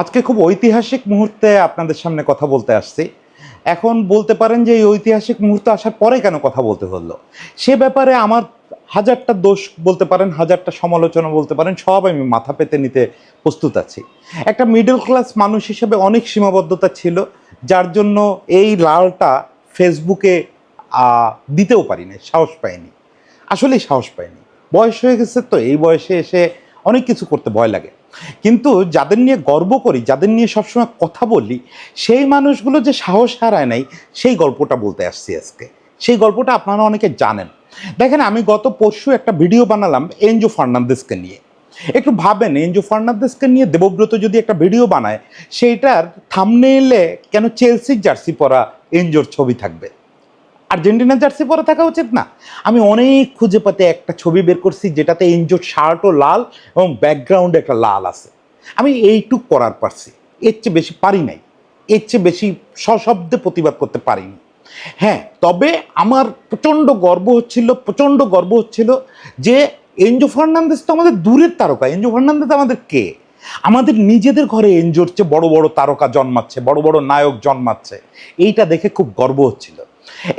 আজকে খুব ঐতিহাসিক মুহূর্তে আপনাদের সামনে কথা বলতে আসছি। এখন বলতে পারেন যে এই ঐতিহাসিক মুহূর্ত আসার পরে কেন কথা বলতে হলো? সে ব্যাপারে আমার হাজারটা দোষ বলতে পারেন, হাজারটা সমালোচনা বলতে পারেন, সব আমি মাথা পেতে নিতে প্রস্তুত আছি। একটা মিডল ক্লাস মানুষ হিসেবে অনেক সীমাবদ্ধতা ছিল, যার জন্য এই লালটা ফেসবুকে দিতেও পারিনি, সাহস পাইনি আসলেই সাহস পাইনি বয়স হয়ে গেছে তো, এই বয়সে এসে অনেক কিছু করতে ভয় লাগে। কিন্তু যাদের নিয়ে গর্ব করি, যাদের নিয়ে সবসময় কথা বলি, সেই মানুষগুলো যে সাহস হারায় নাই, সেই গল্পটা বলতে আসছি আজকে। সেই গল্পটা আপনারা অনেকে জানেন। দেখেন, আমি গত পরশু একটা ভিডিও বানালাম এনজো ফার্নান্দেসকে নিয়ে। একটু ভাবেন, এনজো ফার্নান্দেসকে নিয়ে দেবব্রত যদি একটা ভিডিও বানায়, সেইটার থামনেলে কেন চেলসির জার্সি পরা এনজোর ছবি থাকবে? আর্জেন্টিনার জার্সি পরে থাকা উচিত না। আমি অনেক খুঁজে পাতে একটা ছবি বের করছি যেটাতে এনজোর শার্টও লাল এবং ব্যাকগ্রাউন্ডে একটা লাল আছে। আমি এইটুক করার পারছি। এর চেয়ে বেশি পারি নাই। এর চেয়ে বেশি সশব্দে প্রতিবাদ করতে পারিনি। হ্যাঁ তবে আমার প্রচণ্ড গর্ব হচ্ছিল, প্রচণ্ড গর্ব হচ্ছিল যে এনজো ফার্নান্দেস তো আমাদের দূরের তারকা। এনজো ফার্নান্দেস আমাদের কে? আমাদের নিজেদের ঘরে এনজোর চেয়ে বড় বড় তারকা জন্মাচ্ছে, বড় বড় নায়ক জন্মাচ্ছে। এইটা দেখে খুব গর্ব হচ্ছিল।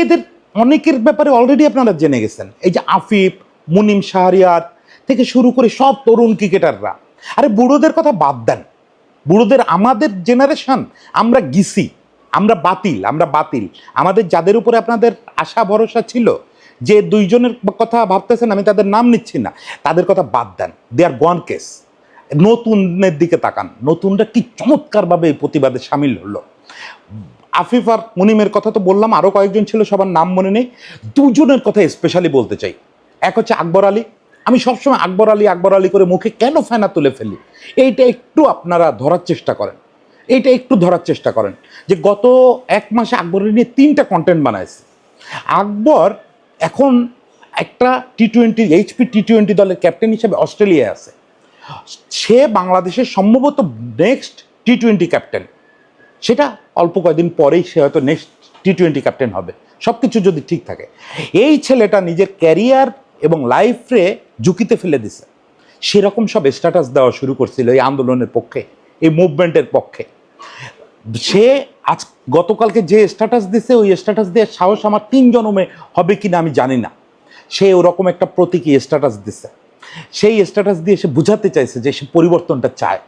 এদের অনেকের ব্যাপারে অলরেডি আপনারা জেনে গেছেন। এই যে আফিফ, মুনিম শাহরিয়ার থেকে শুরু করে সব তরুণ ক্রিকেটাররা। আরে বুড়োদের কথা বাদ দেন। বুড়োদের আমাদের জেনারেশন আমরা গিসি, আমরা বাতিল আমরা বাতিল। আমাদের যাদের উপরে আপনাদের আশা, ভরসা ছিল যে দুইজনের কথা ভাবতেছেন, আমি তাদের নাম নিচ্ছি না। তাদের কথা বাদ দেন। দে আর গন কেস নতুনের দিকে তাকান। নতুনরা কি চমৎকারভাবে এই প্রতিবাদে সামিল হলো। আফিফ আর মুনিমের কথা তো বললাম আরও কয়েকজন ছিল, সবার নাম মনে নেই। দুজনের কথা স্পেশালি বলতে চাই। এক হচ্ছে আকবর আলী। আমি সবসময় আকবর আলী আকবর আলী করে মুখে কেন ফেনা তুলে ফেলি? এইটা একটু আপনারা ধরার চেষ্টা করেন। এইটা একটু ধরার চেষ্টা করেন যে গত এক মাসে আকবরের নিয়ে তিনটা কন্টেন্ট বানাইছে। আকবর এখন একটা T twenty HP T twenty দলের ক্যাপ্টেন হিসেবে অস্ট্রেলিয়ায় আছে। সে বাংলাদেশের সম্ভবত নেক্সট টি টোয়েন্টি ক্যাপ্টেন সেটা অল্প কয়েকদিন পরেই সে হয়তো নেক্সট টি টোয়েন্টি ক্যাপ্টেন হবে। সব কিছু যদি ঠিক থাকে। এই ছেলেটা নিজের ক্যারিয়ার এবং লাইফে ঝুঁকিতে ফেলে দিছে। সেরকম সব স্ট্যাটাস দেওয়া শুরু করছিল এই আন্দোলনের পক্ষে, এই মুভমেন্টের পক্ষে। সে আজ গতকালকে যে স্ট্যাটাস দিছে, ওই স্ট্যাটাস দেওয়ার সাহস আমার তিন জনমে হবে কিনা আমি জানি না। সে ওরকম একটা প্রতীকী স্ট্যাটাস দিছে। সেই স্ট্যাটাস দিয়ে সে বোঝাতে চাইছে যে সে পরিবর্তনটা চায়।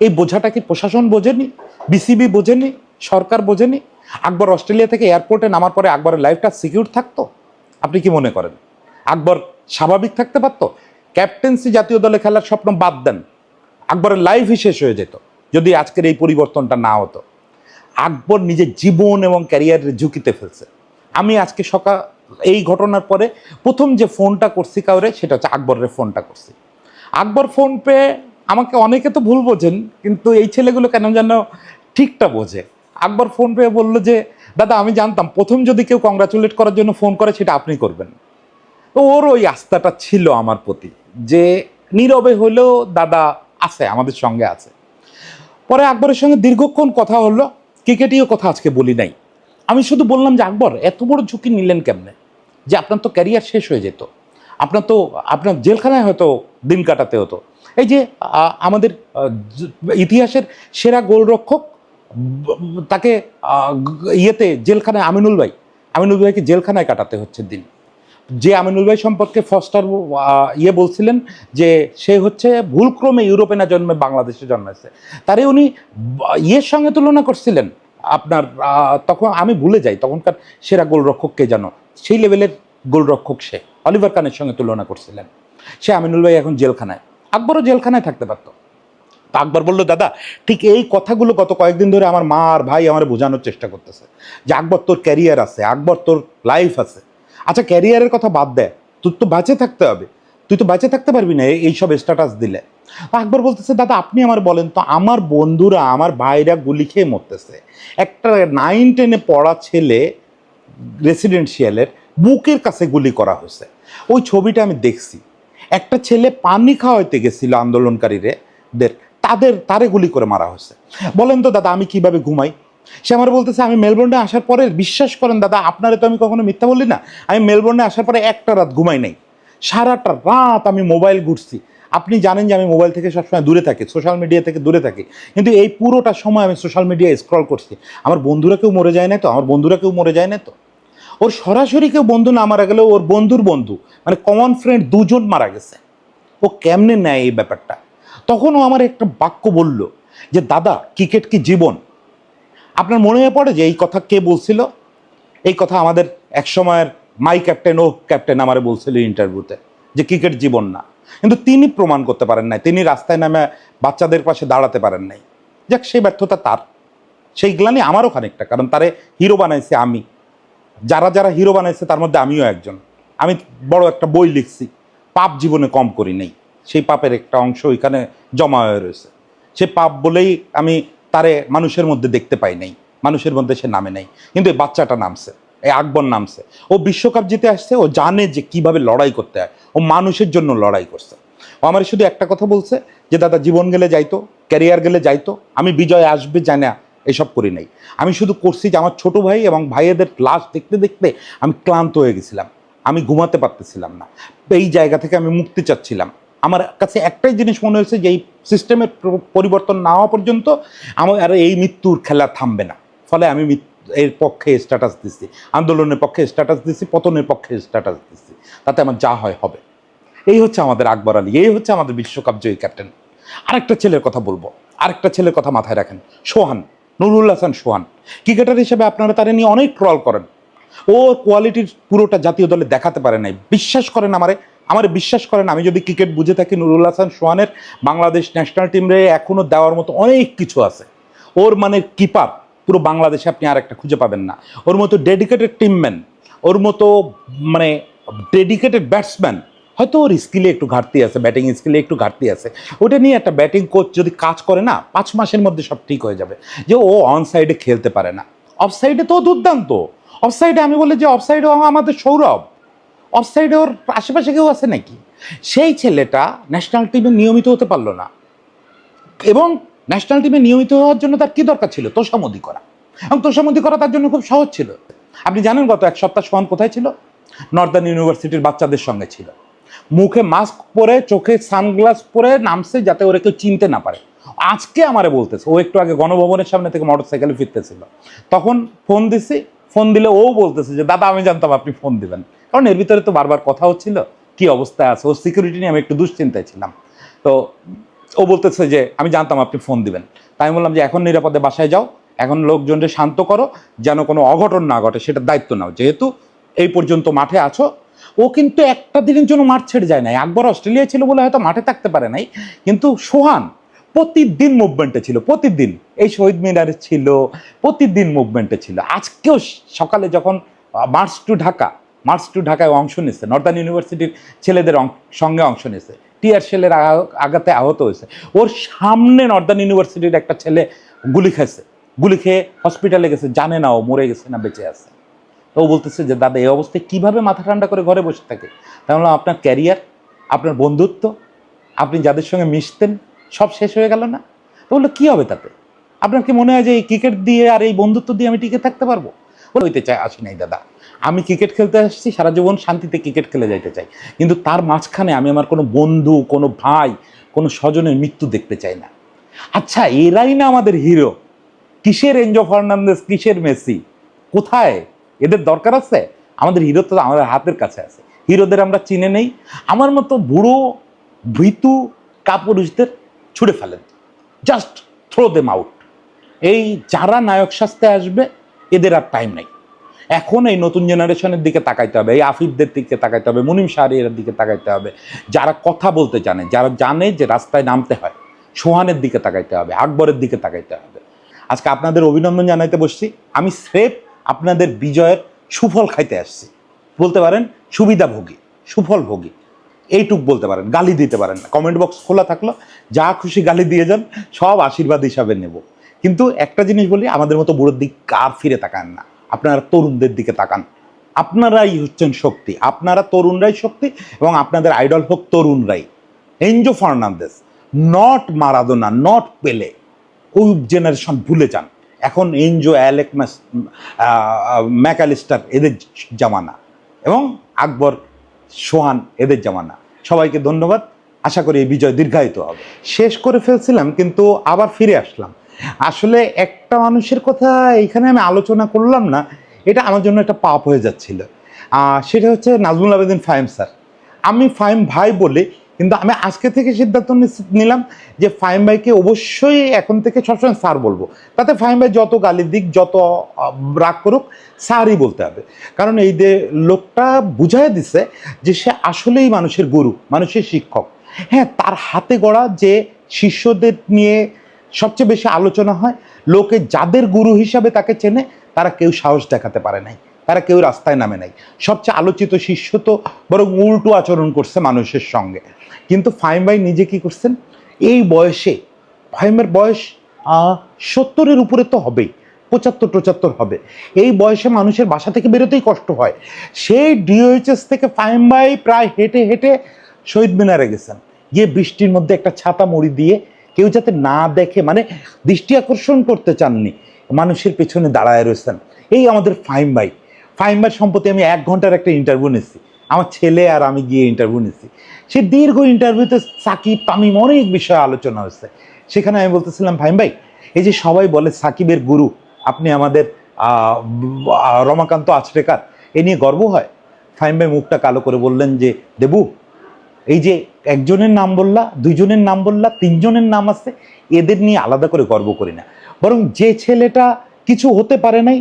এই বোঝাটা কি প্রশাসন বোঝেনি? বিসিবি বোঝেনি? সরকার বোঝেনি? আকবর অস্ট্রেলিয়া থেকে এয়ারপোর্টে নামার পরে আকবরের লাইফটা সিকিউর থাকতো? আপনি কি মনে করেন? আকবর স্বাভাবিক থাকতে পারতো? ক্যাপ্টেন্সি জাতীয় দলে খেলার স্বপ্ন বাদ দেন। আকবরের লাইফই শেষ হয়ে যেত, যদি আজকের এই পরিবর্তনটা না হতো। আকবর নিজের জীবন এবং ক্যারিয়ারের ঝুঁকিতে ফেলছে। আমি আজকে সকাল এই ঘটনার পরে প্রথম যে ফোনটা করছি কাউরে, সেটা হচ্ছে আকবরের ফোনটা করছি। আকবর ফোন পেয়ে আমাকে অনেকে তো ভুল বোঝেন, কিন্তু এই ছেলেগুলো কেন যেন ঠিকটা বোঝে? আকবর ফোন পেয়ে বলল যে, দাদা, আমি জানতাম, প্রথম যদি কেউ কংগ্রাচুলেট করার জন্য ফোন করে, সেটা আপনি করবেন। তো ওর ওই আস্থাটা ছিল আমার প্রতি, যে নীরবে হলেও দাদা আছে, আমাদের সঙ্গে আছে। পরে আকবরের সঙ্গে দীর্ঘক্ষণ কথা হলো ক্রিকেটীয় কথা আজকে বলি নাই। আমি শুধু বললাম যে, আকবর, এত বড় ঝুঁকি নিলেন কেমনে? যে আপনার তো ক্যারিয়ার শেষ হয়ে যেত। আপনার তো, আপনার জেলখানায় হয়তো দিন কাটাতে হতো। এই যে আমাদের ইতিহাসের সেরা গোলরক্ষক তাকে ইয়েতে জেলখানায় আমিনুল ভাই, আমিনুল ভাইকে জেলখানায় কাটাতে হচ্ছে দিন। যে আমিনুল ভাই সম্পর্কে ফস্টার ইয়ে বলছিলেন যে সে হচ্ছে ভুলক্রমে ইউরোপে না জন্মে বাংলাদেশে জন্মেছে তারে উনি ইয়ের সঙ্গে তুলনা করছিলেন আপনার তখন আমি ভুলে যাই, তখনকার সেরা গোলরক্ষককে জানো সেই লেভেলের গোলরক্ষক সে, অলিভার খানের সঙ্গে তুলনা করছিলেন। সে আমিনুল ভাই এখন জেলখানায়। আকবরও জেলখানায় থাকতে পারতো। তা আকবর বলল, দাদা, ঠিক এই কথাগুলো গত কয়েকদিন ধরে আমার মা আর ভাই আমার বোঝানোর চেষ্টা করতেছে। যে আকবর তোর ক্যারিয়ার আছে, আকবর তোর লাইফ আছে। আচ্ছা ক্যারিয়ারের কথা বাদ দেয় তোর তো বাঁচে থাকতে হবে। তুই তো বাঁচে থাকতে পারবি না এই- এইসব স্ট্যাটাস দিলে। আকবর বলতেছে, দাদা, আপনি আমার বলেন তো, আমার বন্ধুরা, আমার ভাইরা গুলি খেয়ে মরতেছে। একটা নাইন টেনে পড়া ছেলে রেসিডেন্সিয়ালের বুকের কাছে গুলি করা হয়েছে। ওই ছবিটা আমি দেখছি। একটা ছেলে পানি খাওয়াইতে গেছিল আন্দোলনকারীদের তাদের, তারে গুলি করে মারা হয়েছে। বলেন তো, দাদা, আমি কীভাবে ঘুমাই? সে আমার বলতেছে, আমি মেলবোর্নে আসার পরে বিশ্বাস করেন, দাদা, আপনারে তো আমি কখনো মিথ্যা বলি না। আমি মেলবোর্নে আসার পরে একটা রাত ঘুমাই নাই। সারাটা রাত আমি মোবাইল ঘুরছি। আপনি জানেন যে আমি মোবাইল থেকে সবসময় দূরে থাকি, সোশ্যাল মিডিয়া থেকে দূরে থাকি। কিন্তু এই পুরোটা সময় আমি সোশ্যাল মিডিয়ায় স্ক্রল করছি। আমার বন্ধুরা কেউ মরে যায় না তো? আমার বন্ধুরা কেউ মরে যায় না তো? ওর সরাসরি কেউ বন্ধু না মারা গেলেও ওর বন্ধুর বন্ধু মানে কমন ফ্রেন্ড দুজন মারা গেছে। ও কেমনে নেয় এই ব্যাপারটা? তখন ও আমার একটা বাক্য বলল যে, দাদা ক্রিকেট কি জীবন? আপনার মনে পড়ে যে, এই কথা কে বলছিল? এই কথা আমাদের এক সময়ের মাই ক্যাপ্টেন, ও ক্যাপ্টেন আমারে বলছিল ইন্টারভিউতে যে ক্রিকেট জীবন না। কিন্তু তিনি প্রমাণ করতে পারেন নাই, তিনি রাস্তায় নামে বাচ্চাদের পাশে দাঁড়াতে পারেন নাই। যাক, সেই ব্যর্থতা তার। সেই গ্লানি আমারও খানিকটা, কারণ তারে হিরো বানাইছে আমি। যারা যারা হিরো বানাইছে, তার মধ্যে আমিও একজন। আমি বড় একটা বই লিখছি, পাপ জীবনে কম করি নেই। সেই পাপের একটা অংশ ওইখানে জমা হয়ে রয়েছে। সে পাপ বলেই আমি তারে মানুষের মধ্যে দেখতে পাই নাই। মানুষের মধ্যে সে নামে নাই। কিন্তু এই বাচ্চাটা নামছে, এই আকবর নামছে। ও বিশ্বকাপ জিতে আসছে, ও জানে যে কীভাবে লড়াই করতে হয়। ও মানুষের জন্য লড়াই করছে। ও আমার শুধু একটা কথা বলছে, যে দাদা জীবন গেলে যাইতো, ক্যারিয়ার গেলে যাইতো, আমি বিজয় আসবে জানি এসব করি নাই। আমি শুধু করছি যে আমার ছোট ভাই এবং ভাইয়েদের লাশ দেখতে দেখতে আমি ক্লান্ত হয়ে গেছিলাম। আমি ঘুমাতে পারতেছিলাম না। এই জায়গা থেকে আমি মুক্তি চাচ্ছিলাম। আমার কাছে একটাই জিনিস মনে হয়েছে যে এই সিস্টেমের পরিবর্তন না হওয়া পর্যন্ত আমার আর এই মৃত্যুর খেলা থামবে না। ফলে আমি এর পক্ষে স্ট্যাটাস দিচ্ছি। আন্দোলনের পক্ষে স্ট্যাটাস দিচ্ছি, পতনের পক্ষে স্ট্যাটাস দিচ্ছি। তাতে আমার যা হয় হবে। এই হচ্ছে আমাদের আকবর আলী। এই হচ্ছে আমাদের বিশ্বকাপ জয়ী ক্যাপ্টেন আরেকটা ছেলের কথা বলব। আরেকটা ছেলের কথা মাথায় রাখেন। সোহান। নুরুল হাসান সোহান। ক্রিকেটার হিসেবে আপনারা তারা নিয়ে অনেক ট্রল করেন। ওর কোয়ালিটির পুরোটা জাতীয় দলে দেখাতে পারে নাই। বিশ্বাস করেন আমারে? আমার বিশ্বাস করেন? আমি যদি ক্রিকেট বুঝে থাকি, নুরুল হাসান সোহানের বাংলাদেশ ন্যাশনাল টিমরে এখনও দেওয়ার মতো অনেক কিছু আছে। ওর মানে কিপার পুরো বাংলাদেশে আপনি আর একটা খুঁজে পাবেন না। ওর মতো ডেডিকেটেড টিমম্যান ওর মতো মানে ডেডিকেটেড ব্যাটসম্যান হয়তো ওর স্কিলে একটু ঘাটতি আছে ব্যাটিং স্কিলে একটু ঘাটতি আছে। ওটা নিয়ে একটা ব্যাটিং কোচ যদি কাজ করে না, পাঁচ মাসের মধ্যে সব ঠিক হয়ে যাবে। যে ও অন সাইডে খেলতে পারে না। অফ সাইডে তো দুর্দান্ত। অফ সাইডে আমি বলি যে অফ সাইডে আমাদের সৌরভ। অফ সাইডে ওর আশেপাশে কেউ আছে নাকি? সেই ছেলেটা ন্যাশনাল টিমে নিয়মিত হতে পারল না। এবং ন্যাশনাল টিমে নিয়মিত হওয়ার জন্য তার কি দরকার ছিল? তোষামদি করা। এবং তোষামদি করা তার জন্য খুব সহজ ছিল। আপনি জানেন গত এক সপ্তাহ সোহান কোথায় ছিল? নর্দার্ন ইউনিভার্সিটির বাচ্চাদের সঙ্গে ছিল। মুখে মাস্ক পরে, চোখে সানগ্লাস পরে নামছে যাতে ওরা কেউ চিনতে না পারে। আজকে আমারে বলতেছে, ও একটু আগে গণভবনের সামনে থেকে মোটর সাইকেলে ফিরতেছিল। তখন ফোন দিছি ফোন দিলে ও বলতেছে যে, দাদা, আমি জানতাম আপনি ফোন দিবেন। কারণ এর ভিতরে তো বারবার কথা হচ্ছিল কি অবস্থায় আছে? ওর সিকিউরিটি নিয়ে আমি একটু দুশ্চিন্তায় ছিলাম। তো ও বলতেছে যে, আমি জানতাম আপনি ফোন দিবেন। তাই আমি বললাম যে, এখন নিরাপদে বাসায় যাও। এখন লোকজনকে শান্ত করো। যেন কোনো অঘটন না ঘটে, সেটার দায়িত্ব নাও। যেহেতু এই পর্যন্ত মাঠে আছো ও কিন্তু একটা দিনের জন্য মাঠ ছেড়ে যায় নাই। আকবর অস্ট্রেলিয়া ছিল বলে হয়তো মাঠে থাকতে পারে নাই। কিন্তু সোহান প্রতিদিন মুভমেন্টে ছিল, প্রতিদিন। এই শহীদ মিনারে ছিল, প্রতিদিন মুভমেন্টে ছিল। আজকেও সকালে যখন march to Dhaka march to ঢাকায় অংশ নিচ্ছে নর্দার্ন ইউনিভার্সিটির ছেলেদের সঙ্গে অংশ নিচ্ছে টিয়ার সেলের আঘাতে আহত হয়েছে। ওর সামনে নর্দার্ন ইউনিভার্সিটির একটা ছেলে গুলি খেয়েছে গুলি খেয়ে হসপিটালে গেছে, জানে না ও মরে গেছে না বেঁচে আছে। ও বলতেছে যে, দাদা, এই অবস্থায় কীভাবে মাথা ঠান্ডা করে ঘরে বসে থাকে? তাহলে আপনার ক্যারিয়ার, আপনার বন্ধুত্ব, আপনি যাদের সঙ্গে মিশতেন, সব শেষ হয়ে গেল না? তো বলল, কী হবে তাতে? আপনার কি মনে হয় যে এই ক্রিকেট দিয়ে আর এই বন্ধুত্ব দিয়ে আমি টিকে থাকতে পারব? বলে হইতে চাই, আসি নাই, দাদা। আমি ক্রিকেট খেলতে আসছি, সারা জীবন শান্তিতে ক্রিকেট খেলে যাইতে চাই। কিন্তু তার মাঝখানে আমি আমার কোনো বন্ধু, কোনো ভাই, কোনো স্বজনের মৃত্যু দেখতে চাই না। আচ্ছা এরাই না আমাদের হিরো? কিসের এনজো ফার্নান্দেস কিসের মেসি? কোথায়? এদের দরকার আছে? আমাদের হিরো তো আমাদের হাতের কাছে আছে। হিরোদের আমরা চিনে নেই। আমার মতো বুড়ো, ভীতু কাপুরুষদের ছুড়ে ফেলেন। জাস্ট থ্রো দেম আউট এই যারা নায়ক সাজতে আসবে, এদের আর টাইম নেই। এখন এই নতুন জেনারেশনের দিকে তাকাইতে হবে, এই আফিফদের দিকে তাকাইতে হবে, মুনিম শাহরিয়ার দিকে তাকাইতে হবে, যারা কথা বলতে জানে, যারা জানে যে রাস্তায় নামতে হয়, সোহানের দিকে তাকাইতে হবে, আকবরের দিকে তাকাইতে হবে। আজকে আপনাদের অভিনন্দন জানাইতে বসছি। আমি স্রেফ আপনাদের বিজয়ের সুফল খাইতে আসছি। বলতে পারেন, সুবিধাভোগী সুফল ভোগী এইটুক বলতে পারেন, গালি দিতে পারেন না। কমেন্ট বক্স খোলা থাকল, যা খুশি গালি দিয়ে যান, সব আশীর্বাদ হিসাবে নেব। কিন্তু একটা জিনিস বলি, আমাদের মতো বুড়োর দিক কার ফিরে তাকান না। আপনারা তরুণদের দিকে তাকান। আপনারাই হচ্ছেন শক্তি, আপনারা তরুণরাই শক্তি এবং আপনাদের আইডল হোক তরুণরাই। Enzo Fernandez not Maradona, not Pele, ওই জেনারেশন ভুলে যান। এখন এনজো, অ্যালেক ম্যাকালিস্টার এদের জামানা এবং আকবর, সোহান এদের জামানা। সবাইকে ধন্যবাদ। আশা করি এই বিজয় দীর্ঘায়িত হবে। শেষ করে ফেলছিলাম, কিন্তু আবার ফিরে আসলাম। আসলে একটা মানুষের কথা এখানে আমি আলোচনা করলাম না, এটা আমার জন্য একটা পাপ হয়ে যাচ্ছিল। সেটা হচ্ছে নাজমুল আবেদিন ফাহিম স্যার। আমি ফাহিম ভাই বলে কিন্তু আমি আজকে থেকে সিদ্ধান্ত নিস- নিলাম যে ফাহিম ভাইকে অবশ্যই এখন থেকে সবসময় স্যার বলব। তাতে ফাহিম ভাই যত গালি দিক, যত রাগ করুক, স্যারই বলতে হবে। কারণ এই যে লোকটা বুঝাই দিছে যে সে আসলেই মানুষের গুরু, মানুষের শিক্ষক। হ্যাঁ তার হাতে গড়া যে শিষ্যদের নিয়ে সবচেয়ে বেশি আলোচনা হয়, লোকে যাদের গুরু হিসাবে তাকে চেনে, তারা কেউ সাহস দেখাতে পারে নাই। তারা কেউ রাস্তায় নামে নাই। সবচেয়ে আলোচিত শিষ্য তো বরং উল্টো আচরণ করছে মানুষের সঙ্গে। কিন্তু ফাইম ভাই নিজে কি করছেন? এই বয়সে ফাইমের বয়স সত্তরের উপরে তো হবেই, পঁচাত্তর টচাত্তর হবে। এই বয়সে মানুষের বাসা থেকে বেরোতেই কষ্ট হয়। সেই ডিওএইচএস থেকে ফাইম ভাই প্রায় হেঁটে হেঁটে শহীদ মিনারে গেছেন। গিয়ে বৃষ্টির মধ্যে একটা ছাতা মুড়ি দিয়ে কেউ যাতে না দেখে মানে দৃষ্টি আকর্ষণ করতে চাননি, মানুষের পেছনে দাঁড়ায় রয়েছেন। এই আমাদের ফাইম ভাই। ফাইম ভাই সম্প্রতি আমি এক ঘণ্টার একটা ইন্টারভিউ নিচ্ছি আমার ছেলে আর আমি গিয়ে ইন্টারভিউ নিচ্ছি সে দীর্ঘ ইন্টারভিউতে সাকিব, তামিম অনেক বিষয়ে আলোচনা হয়েছে। সেখানে আমি বলতেছিলাম ফাইম ভাই, এই যে সবাই বলে সাকিবের গুরু, আপনি আমাদের রমাকান্ত আচরেকার এ নিয়ে গর্ব হয়? ফাইম ভাই মুখটা কালো করে বললেন যে, দেবু, এই যে একজনের নাম বললা, দুইজনের নাম বললা, তিনজনের নাম আছে, এদের নিয়ে আলাদা করে গর্ব করি না। বরং যে ছেলেটা কিছু হতে পারে নাই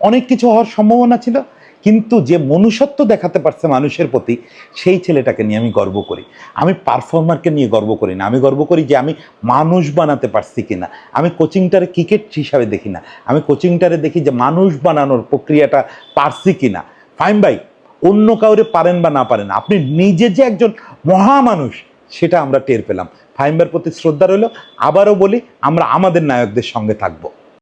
অনেক কিছু হওয়ার সম্ভাবনা ছিল, কিন্তু যে মনুষ্যত্ব দেখাতে পারছে মানুষের প্রতি, সেই ছেলেটাকে নিয়ে আমি গর্ব করি। আমি পারফর্মারকে নিয়ে গর্ব করি না। আমি গর্ব করি যে আমি মানুষ বানাতে পারছি কিনা। আমি কোচিংটারে ক্রিকেট হিসাবে দেখি না। আমি কোচিংটারে দেখি যে মানুষ বানানোর প্রক্রিয়াটা পারছি কিনা। ফাইন ভাই, অন্য কাউরে পারেন বা না পারেন, আপনি নিজে যে একজন মহামানুষ, সেটা আমরা টের পেলাম। ফাইম্বার প্রতি শ্রদ্ধা রইল। আবারও বলি, আমরা আমাদের নায়কদের সঙ্গে থাকব।